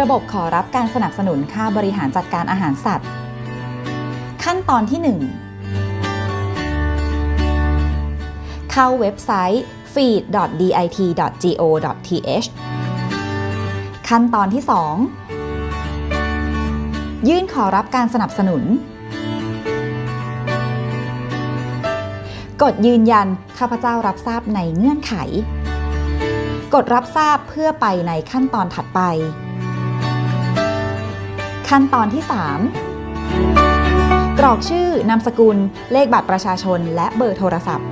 ระบบขอรับการสนับสนุนค่าบริหารจัดการอาหารสัตว์ ขั้นตอนที่ 1 เข้าเว็บไซต์ feed.dit.go.th ขั้นตอนที่ 2 ยื่นขอรับการสนับสนุน กดยืนยันข้าพเจ้ารับทราบในเงื่อนไข กดรับทราบเพื่อไปในขั้นตอนถัดไป ขั้นตอนที่ 3 กรอกชื่อนามสกุล เลขบัตรประชาชน และเบอร์โทรศัพท์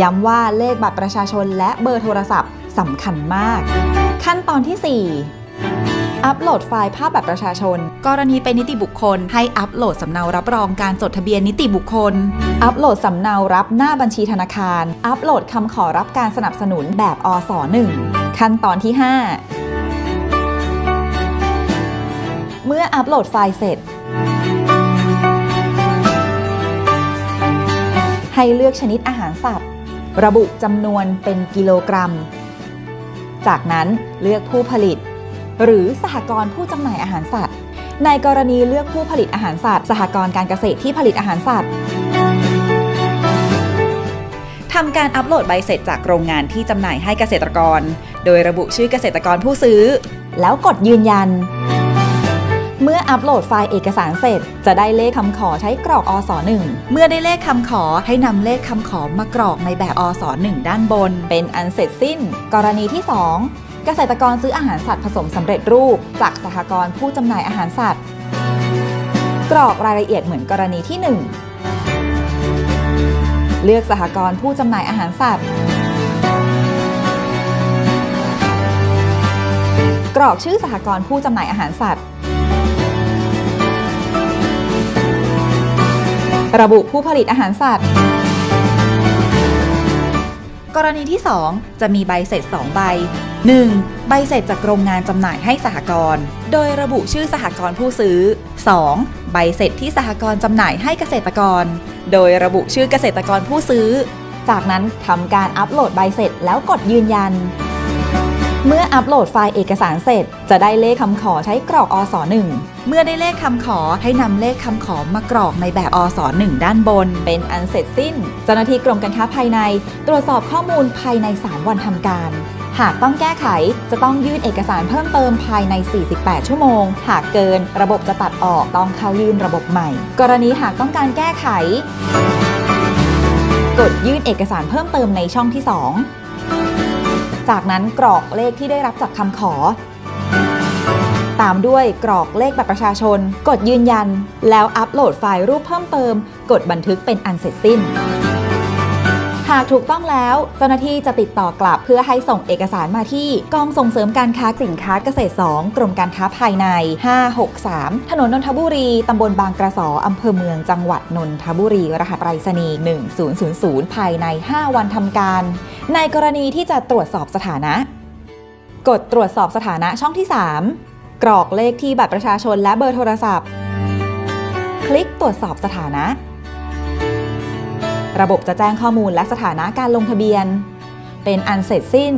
ย้ำว่าเลขบัตรประชาชนและเบอร์โทรศัพท์สำคัญมาก ขั้นตอนที่ 4อัปโหลดไฟล์ภาพบัตรประชาชน กรณีเป็นนิติบุคคล ให้อัปโหลดสำเนารับรองการจดทะเบียนนิติบุคคล อัปโหลดสำเนารับหน้าบัญชีธนาคาร อัปโหลดคำขอรับการสนับสนุนแบบอส1ขั้นตอนที่ 5 เมื่ออัปโหลดไฟล์เสร็จ ให้เลือกชนิดอาหารสัตว์ ระบุจำนวนเป็นกิโลกรัม จากนั้นเลือกผู้ผลิต หรือสหกรณ์ผู้จำหน่ายอาหารสัตว์ ในกรณีเลือกผู้ผลิตอาหารสัตว์ สหกรณ์การเกษตรที่ผลิตอาหารสัตว์ทำการอัปโหลดใบเสร็จจากโรงงานที่จำหน่ายให้เกษตรกร โดยระบุชื่อเกษตรกรผู้ซื้อ แล้วกดยืนยัน เมื่ออัปโหลดไฟล์เอกสารเสร็จ จะได้เลขคำขอใช้กรอกอส1เมื่อได้เลขคำขอให้นำเลขคำขอมากรอกในแบบอส1ด้านบน เป็นอันเสร็จสิ้น กรณีที่ 2 เกษตรกรซื้ออาหารสัตว์ผสมสำเร็จรูป จากสหกรณ์ผู้จำหน่ายอาหารสัตว์ กรอกรายละเอียดเหมือนกรณีที่ 1 เลือกสหกรณ์ผู้จำหน่ายอาหารสัตว์กรอกชื่อสหกรณ์ผู้จำหน่ายอาหารสัตว์ ระบุผู้ผลิตอาหารสัตว์ กรณีที่ 2 จะมีใบเสร็จ 2 ใบ 1. ใบเสร็จจากโรงงานจำหน่ายให้สหกรณ์ โดยระบุชื่อสหกรณ์ผู้ซื้อ 2. ใบเสร็จที่สหกรณ์จำหน่ายให้เกษตรกร โดยระบุชื่อเกษตรกรผู้ซื้อ จากนั้นทำการอัปโหลดใบเสร็จแล้วกดยืนยัน เมื่ออัปโหลดไฟล์เอกสารเสร็จ จะได้เลขคำขอใช้กรอกอส1เมื่อได้เลขคำขอให้นำเลขคำขอมากรอกในแบบอส1ด้านบน เป็นอันเสร็จสิ้น เจ้าหน้าที่กรมการค้าภายใน ตรวจสอบข้อมูลภายใน 3 วันทำการหากต้องแก้ไขจะต้องยื่นเอกสารเพิ่มเติมภายใน 48 ชั่วโมง หากเกินระบบจะตัดออกต้องเข้ายื่นระบบใหม่ กรณีหากต้องการแก้ไข กดยื่นเอกสารเพิ่มเติมในช่องที่ 2 จากนั้นกรอกเลขที่ได้รับจากคำขอ ตามด้วยกรอกเลขบัตรประชาชน กดยืนยัน แล้วอัปโหลดไฟล์รูปเพิ่มเติม กดบันทึกเป็นอันเสร็จสิ้น หากถูกต้องแล้ว เจ้าหน้าที่จะติดต่อกลับเพื่อให้ส่งเอกสารมาที่กองส่งเสริมการค้าสินค้าเกษตร 2 กรมการค้าภายใน 563 ถนนนนทบุรี ตำบลบางกระสออำเภอเมืองจังหวัดนนทบุรี รหัสไปรษณีย์1000 ภายใน 5 วันทำการ ในกรณีที่จะตรวจสอบสถานะ กดตรวจสอบสถานะช่องที่ 3 กรอกเลขที่บัตรประชาชนและเบอร์โทรศัพท์ คลิกตรวจสอบสถานะ ระบบจะแจ้งข้อมูลและสถานะการลงทะเบียน เป็นอันเสร็จสิ้น